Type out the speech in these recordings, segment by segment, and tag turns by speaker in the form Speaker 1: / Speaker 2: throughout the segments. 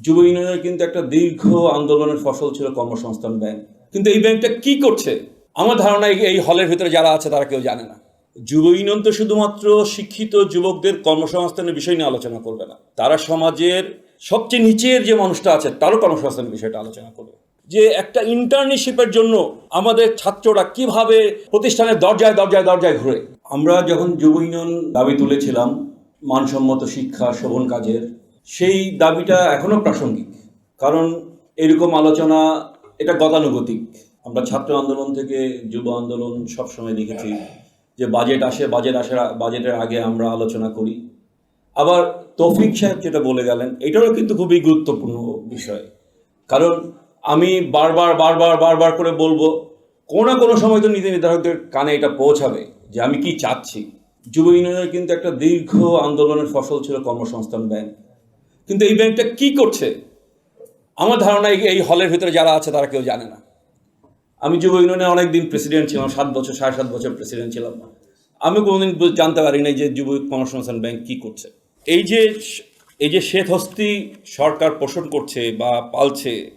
Speaker 1: যুব ইউনিয়নের কিন্তু একটা দীর্ঘ আন্দোলনের ফসল ছিল কর্মসংস্থান ব্যাংক। কিন্তু এই ব্যাংকটা কি করছে? আমার ধারণা এই- হলের ভিতরে যারা আছে তারা কেউ জানে না। যুব ইউনিয়ন তো শুধুমাত্র শিক্ষিত যুবকদের কর্মসংস্থানের বিষয় নিয়ে আলোচনা করবে না। তারা সমাজের সবচেয়ে নিচের যে মানুষটা আছে, তারও কর্মসংস্থানের বিষয়টা আলোচনা করবে। যে একটা ইন্টার্নশিপের জন্য আমাদের ছাত্ররা কীভাবে প্রতিষ্ঠানের দরজায় দরজায় দরজায় ঘুরে। আমরা যখন যুব ইউনিয়ন দাবি তুলেছিলাম, মানসম্মত শিক্ষা, শোভন কাজের সেই দাবিটা এখনও প্রাসঙ্গিক। কারণ এরকম আলোচনা, এটা গতানুগতিক। আমরা ছাত্র আন্দোলন থেকে যুব আন্দোলন সবসময় দেখেছি যে বাজেট আসে, বাজেট আসার বাজেটের আগে আমরা আলোচনা করি। আবার তৌফিক সাহেব যেটা বলে গেলেন, এটারও কিন্তু খুবই গুরুত্বপূর্ণ বিষয়। কারণ আমি বারবার বারবার বারবার করে বলব, কোনো না কোনো সময় তো নীতি নির্ধারকদের কানে এটা পৌঁছাবে যে আমি কি চাচ্ছি। যুব ইউনিয়নের কিন্তু একটা দীর্ঘ আন্দোলনের ফসল ছিল কর্মসংস্থান ব্যাংক। কিন্তু এই ব্যাংকটা কি করছে? আমার ধারণা এই- হলের ভিতরে যারা আছে তারা কেউ জানে না। আমি যুব ইউনিয়নে অনেক দিন প্রেসিডেন্ট ছিলাম, সাত বছর, সাড়ে সাত বছর প্রেসিডেন্ট ছিলাম। না আমি কোনোদিন জানতে পারি না যে যুব কর্মসংস্থান ব্যাংক কি করছে। এই যে এই যে শ্বেত হস্তি সরকার পোষণ করছে বা পালছে,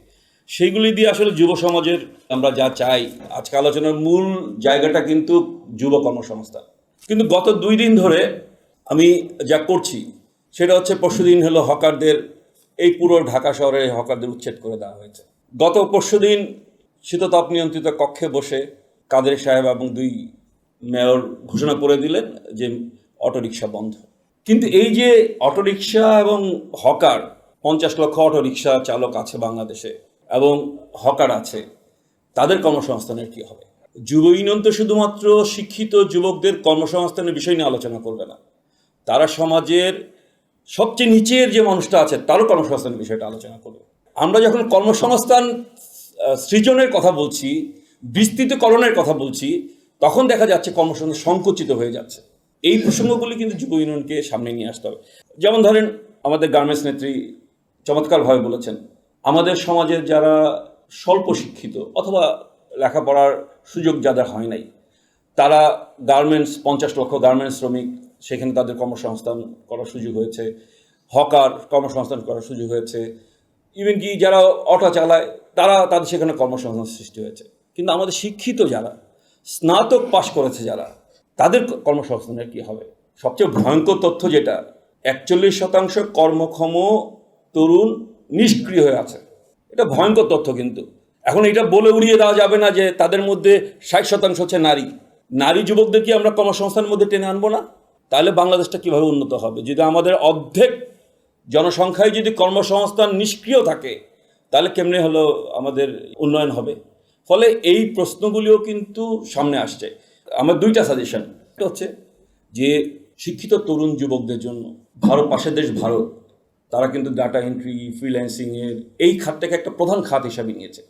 Speaker 1: সেইগুলি দিয়ে আসলে যুব সমাজের আমরা যা চাই, আজকে আলোচনার মূল জায়গাটা কিন্তু যুব কর্মসংস্থান। কিন্তু গত দুই দিন ধরে আমি যা করছি সেটা হচ্ছে পরশুদিন হলো হকারদের, এই পুরো ঢাকা শহরে হকারদের উচ্ছেদ করে দেওয়া হয়েছে। গত পরশুদিন শীততাপ নিয়ন্ত্রিত কক্ষে বসে কাদের সাহেব এবং দুই মেয়র ঘোষণা করে দিলেন যে অটোরিকশা বন্ধ। কিন্তু এই যে অটোরিকশা এবং হকার, পঞ্চাশ লক্ষ অটোরিকশা চালক আছে বাংলাদেশে এবং হকার আছে, তাদের কর্মসংস্থানের কি হবে? যুব ইউনিয়ন তো শুধুমাত্র শিক্ষিত যুবকদের কর্মসংস্থানের বিষয় নিয়ে আলোচনা করবে না। তারা সমাজের সবচেয়ে নিচের যে মানুষটা আছে, তারও কর্মসংস্থানের বিষয়টা আলোচনা করবে। আমরা যখন কর্মসংস্থান সৃজনের কথা বলছি বিস্তৃতকরণের কথা বলছি, তখন দেখা যাচ্ছে কর্মসংস্থান সংকুচিত হয়ে যাচ্ছে। এই প্রসঙ্গগুলি কিন্তু যুব ইউনিয়নকে সামনে নিয়ে আসতে হবে। যেমন ধরেন, আমাদের গার্মেন্টস নেত্রী চমৎকারভাবে বলেছেন, আমাদের সমাজের যারা স্বল্প শিক্ষিত অথবা লেখাপড়ার সুযোগ যাদের হয় নাই তারা গার্মেন্টস পঞ্চাশ লক্ষ গার্মেন্টস শ্রমিক, সেখানে তাদের কর্মসংস্থান করার সুযোগ হয়েছে। হকার কর্মসংস্থান করার সুযোগ হয়েছে। ইভেন কি যারা অটো চালায়, তারা তাদের সেখানে কর্মসংস্থান সৃষ্টি হয়েছে। কিন্তু আমাদের শিক্ষিত যারা, স্নাতক পাশ করেছে যারা, তাদের কর্মসংস্থানের কি হবে? সবচেয়ে ভয়ঙ্কর তথ্য যেটা, একচল্লিশ শতাংশ কর্মক্ষম তরুণ নিষ্ক্রিয় হয়ে আছে। এটা ভয়ঙ্কর তথ্য কিন্তু। এখন এটা বলে উড়িয়ে দেওয়া যাবে না যে তাদের মধ্যে ষাট শতাংশ হচ্ছে নারী। নারী যুবকদের কি আমরা কর্মসংস্থানের মধ্যে টেনে আনব না? তাহলে বাংলাদেশটা কীভাবে উন্নত হবে? যদি আমাদের অর্ধেক জনসংখ্যায় যদি কর্মসংস্থান নিষ্ক্রিয় থাকে, তাহলে কেমনে হলো আমাদের উন্নয়ন হবে? ফলে এই প্রশ্নগুলিও কিন্তু সামনে আসছে। আমার দুইটা সাজেশন একটা হচ্ছে যে, শিক্ষিত তরুণ যুবকদের জন্য ভারত, পাশের দেশ ভারত, তারা কিন্তু ডাটা এন্ট্রি ফ্রিল্যান্সিংয়ের এই খাতটাকে একটা প্রধান খাত হিসাবে নিয়েছে।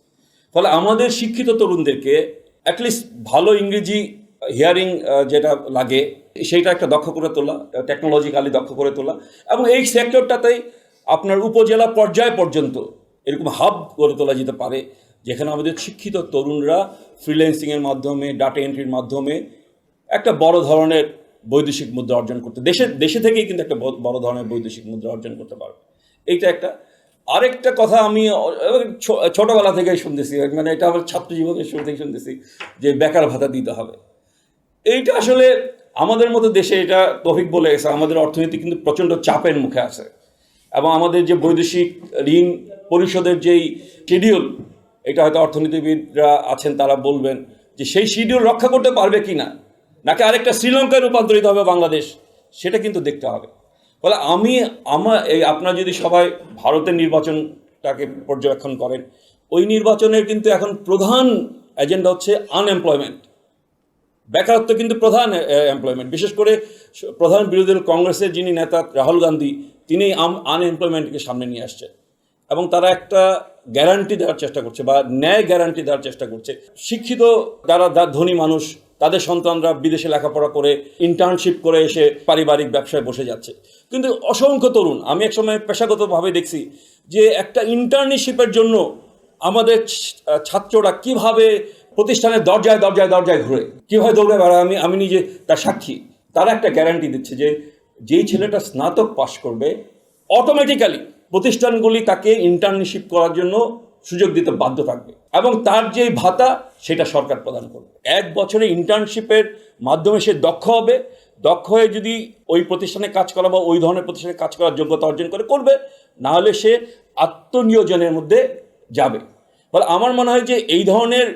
Speaker 1: ফলে আমাদের শিক্ষিত তরুণদেরকে অ্যাটলিস্ট ভালো ইংরেজি হিয়ারিং যেটা লাগে, সেইটা একটা দক্ষ করে তোলা টেকনোলজিক্যালি দক্ষ করে তোলা। এবং এই সেক্টরটাতেই আপনার উপজেলা পর্যায় পর্যন্ত এরকম হাব গড়ে তোলা যেতে পারে, যেখানে আমাদের শিক্ষিত তরুণরা ফ্রিল্যান্সিংয়ের মাধ্যমে ডাটা এন্ট্রির মাধ্যমে একটা বড় ধরনের বৈদেশিক মুদ্রা অর্জন করতে, দেশে দেশে থেকেই কিন্তু একটা বড় ধরনের বৈদেশিক মুদ্রা অর্জন করতে পারবে। এইটা একটা। আরেকটা কথা আমি ছোটবেলা থেকেই শুনতেছি মানে এটা আমার ছাত্র জীবনের শুরু থেকে শুনতেছি, যে বেকার ভাতা দিতে হবে। এইটা আসলে আমাদের মতো দেশে এটা তফিক বলে গেছে, আমাদের অর্থনীতি কিন্তু প্রচণ্ড চাপের মুখে আছে। এবং আমাদের যে বৈদেশিক ঋণ পরিশোধের যেই শিডিউল এটা হয়তো অর্থনীতিবিদরা আছেন, তারা বলবেন যে সেই শিডিউল রক্ষা করতে পারবে কি না নাকি আরেকটা শ্রীলঙ্কায় রূপান্তরিত হবে বাংলাদেশ? সেটা কিন্তু দেখতে হবে। ফলে আমি আমার এই আপনারা যদি সবাই ভারতের নির্বাচনটাকে পর্যবেক্ষণ করেন, ওই নির্বাচনের কিন্তু এখন প্রধান এজেন্ডা হচ্ছে আনএমপ্লয়মেন্ট বেকারত্ব কিন্তু প্রধান এমপ্লয়মেন্ট বিশেষ করে প্রধান বিরোধী দল কংগ্রেসের যিনি নেতা রাহুল গান্ধী তিনি আনএমপ্লয়মেন্টকে সামনে নিয়ে আসছেন। এবং তারা একটা গ্যারান্টি দেওয়ার চেষ্টা করছে বা ন্যায় গ্যারান্টি দেওয়ার চেষ্টা করছে। শিক্ষিত যারা ধনী মানুষ, তাদের সন্তানরা বিদেশে লেখাপড়া করে ইন্টার্নশিপ করে এসে পারিবারিক ব্যবসায় বসে যাচ্ছে। কিন্তু অসংখ্য তরুণ, আমি একসময় পেশাগতভাবে দেখছি যে একটা ইন্টার্নশিপের জন্য আমাদের ছাত্ররা কীভাবে প্রতিষ্ঠানের দরজায় দরজায় দরজায় ঘুরে। কীভাবে দৌড়ে বেড়ায় আমি আমি নিজে তার সাক্ষী। তারা একটা গ্যারান্টি দিচ্ছে যে, যেই ছেলেটা স্নাতক পাশ করবে অটোমেটিক্যালি প্রতিষ্ঠানগুলি তাকে ইন্টার্নশিপ করার জন্য সুযোগ দিতে বাধ্য থাকবে। এবং তার যে ভাতা, সেটা সরকার প্রদান করবে। এক বছরে ইন্টার্নশিপের মাধ্যমে সে দক্ষ হবে। দক্ষ হয়ে যদি ওই প্রতিষ্ঠানে কাজ করা বা ওই ধরনের প্রতিষ্ঠানে কাজ করার যোগ্যতা অর্জন করে, করবে। না হলে সে আত্মনিয়োজনের মধ্যে যাবে। ফলে আমার মনে হয় যে, এই ধরনের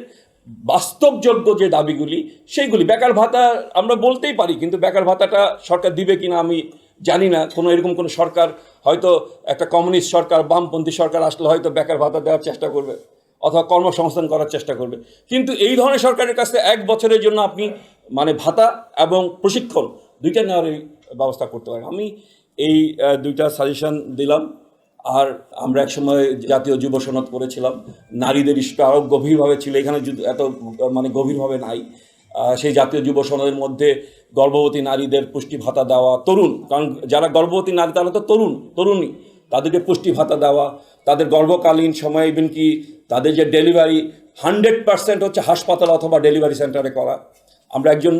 Speaker 1: বাস্তবযোগ্য যে দাবিগুলি, সেইগুলি। বেকার ভাতা আমরা বলতেই পারি, কিন্তু বেকার ভাতাটা সরকার দিবে কিনা আমি জানি না। কোনো এরকম কোনো সরকার, হয়তো একটা কমিউনিস্ট সরকার, বামপন্থী সরকার আসলে হয়তো বেকার ভাতা দেওয়ার চেষ্টা করবে, অথবা কর্মসংস্থান করার চেষ্টা করবে। কিন্তু এই ধরনের সরকারের কাছে এক বছরের জন্য আপনি মানে ভাতা এবং প্রশিক্ষণ, দুইটা নেওয়ার ব্যবস্থা করতে পারেন। আমি এই দুইটা সাজেশন দিলাম। আর আমরা একসময় জাতীয় যুব সনদ করেছিলাম নারীদের ইস্যুটা আরও গভীরভাবে ছিল, এখানে এত মানে গভীরভাবে নাই। সেই জাতীয় যুব সনদের মধ্যে গর্ভবতী নারীদের পুষ্টি ভাতা দেওয়া তরুণ, কারণ যারা গর্ভবতী নারী তারা তো তরুণ তরুণী তাদেরকে পুষ্টি ভাতা দেওয়া, তাদের গর্ভকালীন সময় ইভেন কি তাদের যে ডেলিভারি হান্ড্রেড পার্সেন্ট হচ্ছে হাসপাতাল অথবা ডেলিভারি সেন্টারে করা। আমরা একজন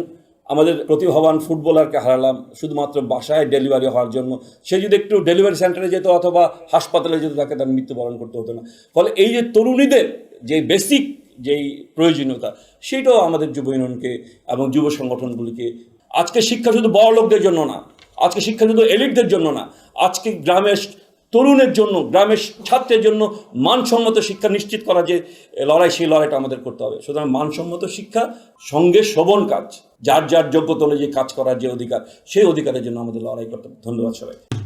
Speaker 1: আমাদের প্রতিভাবান ফুটবলারকে হারালাম, শুধুমাত্র বাসায় ডেলিভারি হওয়ার জন্য। সে যদি একটু ডেলিভারি সেন্টারে যেত অথবা হাসপাতালে যেত, তাকে তার মৃত্যুবরণ করতে হতো না। ফলে এই যে তরুণীদের যে বেসিক যেই প্রয়োজনীয়তা, সেটাও আমাদের যুব ইউনিয়নকে এবং যুব সংগঠনগুলিকে, আজকে শিক্ষা শুধু বড় লোকদের জন্য না, আজকে শিক্ষা শুধু এলিটদের জন্য না, আজকে গ্রামের তরুণের জন্য, গ্রামের ছাত্রের জন্য মানসম্মত শিক্ষা নিশ্চিত করা যে লড়াই, সেই লড়াইটা আমাদের করতে হবে। সুতরাং মানসম্মত শিক্ষা, সঙ্গে শোভন কাজ, যার যার যোগ্যতা যে কাজ করার যে অধিকার, সেই অধিকারের জন্য আমাদের লড়াই করতে হবে। ধন্যবাদ সবাই